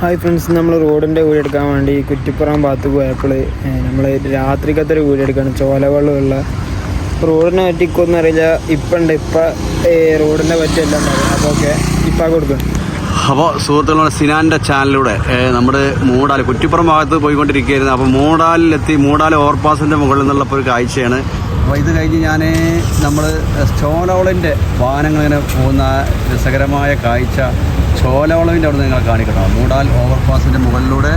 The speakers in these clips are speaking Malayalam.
ഹായ് ഫ്രണ്ട്സ് നമ്മൾ റോഡിന്റെ വീട് എടുക്കാൻ വേണ്ടി കുറ്റിപ്പുറം ഭാഗത്ത് പോയപ്പോൾ നമ്മൾ രാത്രിക്കത്തെ ഒരു വീട് എടുക്കണം ചോലവെള്ളമുള്ള റോഡിനെ പറ്റിക്കൊന്നും അറിയില്ല. ഇപ്പം ഉണ്ട് ഇപ്പം റോഡിനെ പറ്റിയെല്ലാം പറയും അപ്പോൾ ഓക്കെ ഇപ്പം കൊടുക്കും. അപ്പോൾ സുഹൃത്തുക്കളുടെ സിനാന്റെ ചാനലിലൂടെ നമ്മുടെ മൂടാൽ കുറ്റിപ്പുറം ഭാഗത്ത് പോയിക്കൊണ്ടിരിക്കുകയായിരുന്നു. അപ്പോൾ മൂടാലിലെത്തി മൂടാൽ ഓവർപാസിന്റെ മുകളിൽ നിന്നുള്ള ഒരു കാഴ്ചയാണ്. അപ്പോൾ ഇത് കഴിഞ്ഞ് ഞാൻ നമ്മൾ ചോലവളിന്റെ വാഹനങ്ങൾ ഇങ്ങനെ പോകുന്ന രസകരമായ കാഴ്ച ചോലവളവിന്റെ അവിടെ നിങ്ങളെ കാണിക്കണം മൂടാൽ ഓവർപാസിന്റെ മുകളിലൂടെ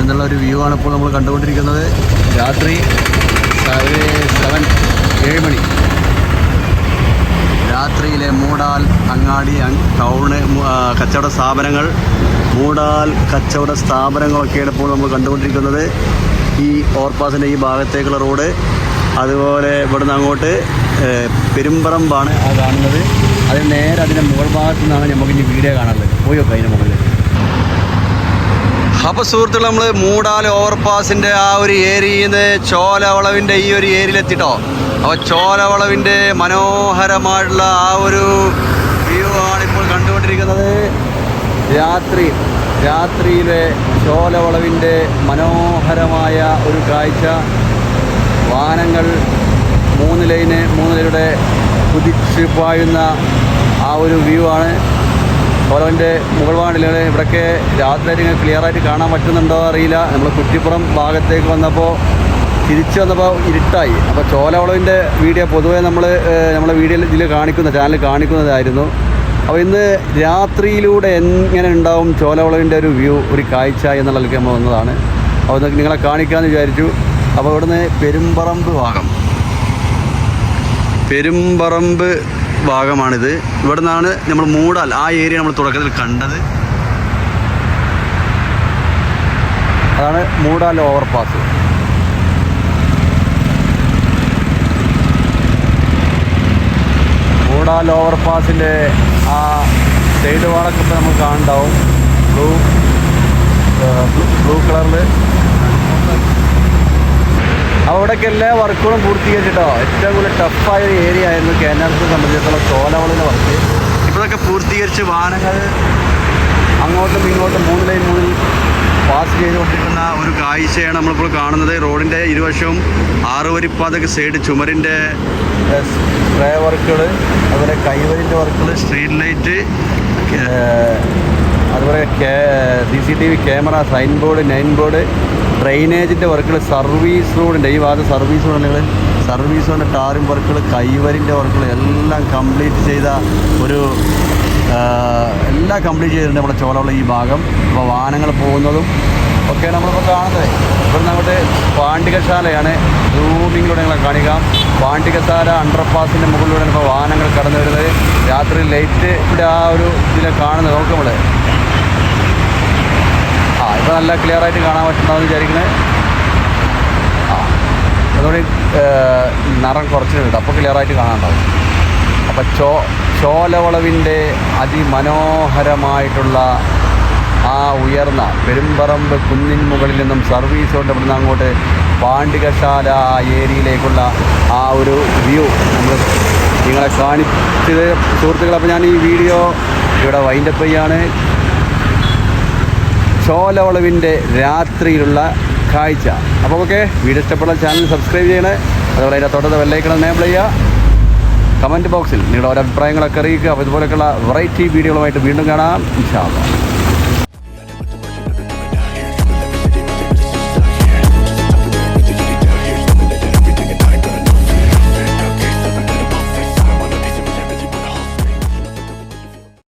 എന്നുള്ള ഒരു വ്യൂ ആണ് ഇപ്പോൾ നമ്മൾ കണ്ടുകൊണ്ടിരിക്കുന്നത്. രാത്രി സെവൻ ഏഴ് മണി. രാത്രിയിലെ മൂടാൽ അങ്ങാടി അങ് ടൗണ് കച്ചവട സ്ഥാപനങ്ങൾ. മൂടാൽ കച്ചവട സ്ഥാപനങ്ങളൊക്കെയാണ് ഇപ്പോൾ നമ്മൾ കണ്ടുകൊണ്ടിരിക്കുന്നത്. ഈ ഓവർപാസിന്റെ ഈ ഭാഗത്തേക്കുള്ള റോഡ്. അതുപോലെ ഇവിടുന്ന് അങ്ങോട്ട് പെരുമ്പറമ്പാണ് ആ കാണുന്നത്. അതിന് നേരെ അതിന്റെ മുകൾ ഭാഗത്തു നിന്നാണ് നമുക്ക് ഇനി വീഡിയോ കാണുന്നത് പോയോ അതിന്റെ മുകളിൽ അപ്പോൾ സുഹൃത്തുക്കൾ നമ്മൾ മൂടാൽ ഓവർപാസിന്റെ ആ ഒരു ഏരിയയിൽ നിന്ന് ഈ ഒരു ഏരിയയിലെത്തിട്ടോ. അപ്പോൾ ചോലവളവിന്റെ മനോഹരമായിട്ടുള്ള ആ ഒരു വ്യൂ ആണ് ഇപ്പോൾ കണ്ടുകൊണ്ടിരിക്കുന്നത്. രാത്രി രാത്രിയിലെ ചോലവളവിന്റെ മനോഹരമായ ഒരു കാഴ്ച. വാഹനങ്ങൾ മൂന്ന് ലൈന് മൂന്ന് ലൈനുടെ കുതിച്ച് പായുന്ന ആ ഒരു വ്യൂ ആണ് ഓരോന്റെ മുകൾ വാണിലാണ് ഇവിടെയൊക്കെ രാത്രി ഇങ്ങനെ ക്ലിയർ ആയിട്ട് കാണാൻ പറ്റുന്നുണ്ടോ അറിയില്ല. നമ്മൾ കുറ്റിപ്പുറം ഭാഗത്തേക്ക് വന്നപ്പോൾ തിരിച്ചു വന്നപ്പോൾ ഇരുട്ടായി. അപ്പോൾ ചോലവളവിന്റെ വീഡിയോ പൊതുവേ നമ്മൾ നമ്മുടെ വീഡിയോ ഇതിൽ കാണിക്കുന്ന ചാനൽ കാണിക്കുന്നതായിരുന്നു. അപ്പോൾ ഇന്ന് രാത്രിയിലൂടെ എങ്ങനെ ഉണ്ടാവും ചോലവളവിന്റെ ഒരു വ്യൂ ഒരു കാഴ്ച എന്നുള്ളതിലേക്ക് നമ്മൾ വന്നതാണ്. അപ്പോൾ നിങ്ങളെ കാണിക്കാമെന്ന് വിചാരിച്ചു. അപ്പോൾ ഇവിടുന്ന് പെരുമ്പറമ്പ് ഭാഗം. പെരുമ്പറമ്പ് ഭാഗമാണിത്. ഇവിടെ നിന്നാണ് നമ്മൾ മൂടാൽ ആ ഏരിയ നമ്മൾ തുടക്കത്തിൽ കണ്ടത്. അതാണ് മൂടാൽ ഓവർപാസ് മൂടാൽ ഓവർപാസിന്റെ ആ സൈഡ് വാളൊക്കെ ഇപ്പോൾ നമുക്ക് കാണുന്നുണ്ടാവും. ബ്ലൂ ബ്ലൂ കളറിൽ അവിടെയൊക്കെ എല്ലാ വർക്കുകളും പൂർത്തീകരിച്ചിട്ടോ? ഏറ്റവും കൂടുതൽ ടഫായ ഒരു ഏരിയ ആയിരുന്നു കേനാർസിനെ സംബന്ധിച്ചിടത്തോളം ചോലവളിന്റെ വർക്ക് ഇപ്പോഴൊക്കെ പൂർത്തീകരിച്ച് വാഹനങ്ങൾ അങ്ങോട്ടും ഇങ്ങോട്ടും മൂന്ന് ലൈൻ മൂന്നിൽ പാസ് ചെയ്തുകൊണ്ടിരിക്കുന്ന ഒരു കാഴ്ചയാണ് നമ്മളിപ്പോൾ കാണുന്നത്. റോഡിന്റെ ഇരുവശവും ആറുവരിപ്പാതക സൈഡ് ചുമരിന്റെ സ്പ്രേ വർക്കുകൾ അതുപോലെ കൈവരിന്റെ വർക്കുകൾ സ്ട്രീറ്റ് ലൈറ്റ് അതുപോലെ C C T V camera sign board name board ഡ്രെയിനേജിന്റെ വർക്കുകൾ സർവീസ് റോഡിന്റെ ഈ ഭാഗത്ത് സർവീസ് റോഡുകൾ സർവീസ് റോഡിന്റെ ടാറിംഗ് വർക്കുകൾ കൈവരിന്റെ വർക്കുകൾ എല്ലാം കംപ്ലീറ്റ് ചെയ്ത ഒരു എല്ലാം കംപ്ലീറ്റ് ചെയ്തിട്ടുണ്ട് നമ്മുടെ ചോളമുള്ള ഈ ഭാഗം. അപ്പോൾ വാഹനങ്ങൾ പോകുന്നതും ഒക്കെ നമ്മളിപ്പോൾ കാണുന്നത്. ഇവിടുന്ന് അങ്ങോട്ട് പാണ്ഡികശാലയാണ് റൂമിങ്ങിലൂടെ ഞങ്ങളെ കാണിക്കാം പാണ്ഡികശാല അണ്ടർപാസിന്റെ മുകളിലൂടെയാണ് ഇപ്പോൾ വാഹനങ്ങൾ കടന്നു വരുന്നത്. രാത്രി ലൈറ്റ് ഇവിടെ ആ ഒരു ഇതിലെ കാണുന്നത്. നോക്കുമ്പോൾ ഇപ്പോൾ നല്ല ക്ലിയർ ആയിട്ട് കാണാൻ പറ്റുന്നതെന്ന് വിചാരിക്കുന്നത് ആ അതുകൊണ്ട് നിറം കുറച്ചിട്ടുണ്ട് അപ്പോൾ ക്ലിയർ ആയിട്ട് കാണാനുണ്ടാവും. അപ്പം ചോ ചോലവളവിന്റെ അതിമനോഹരമായിട്ടുള്ള ആ ഉയർന്ന പെരുമ്പറമ്പ് കുന്നിൻ മുകളിൽ നിന്നും സർവീസ് കൊണ്ട് ഇവിടുന്ന് അങ്ങോട്ട് പാണ്ഡികശാല ഏരിയയിലേക്കുള്ള ആ ഒരു വ്യൂ നമ്മൾ നിങ്ങളെ കാണിച്ചത്. സുഹൃത്തുക്കൾ അപ്പോൾ ഞാൻ ഈ വീഡിയോ ഇവിടെ വൈൻഡപ്പ് ചെയ്യാണ്. ചോലവളവിന്റെ രാത്രിയിലുള്ള കാഴ്ച. അപ്പോൾ ഓക്കെ വീഡിയോ ഇഷ്ടപ്പെടുന്ന ചാനൽ സബ്സ്ക്രൈബ് ചെയ്യണേ. അതുപോലെ അതിന്റെ തൊട്ടത് വെള്ളൈക്കണം എനേബിൾ ചെയ്യുക. കമന്റ് ബോക്സിൽ നിങ്ങളുടെ ഓരോ അഭിപ്രായങ്ങളൊക്കെ അറിയിക്കുക. അപ്പോൾ ഇതുപോലെയൊക്കെയുള്ള വെറൈറ്റി വീഡിയോകളുമായിട്ട് വീണ്ടും കാണാം. ഇൻഷാ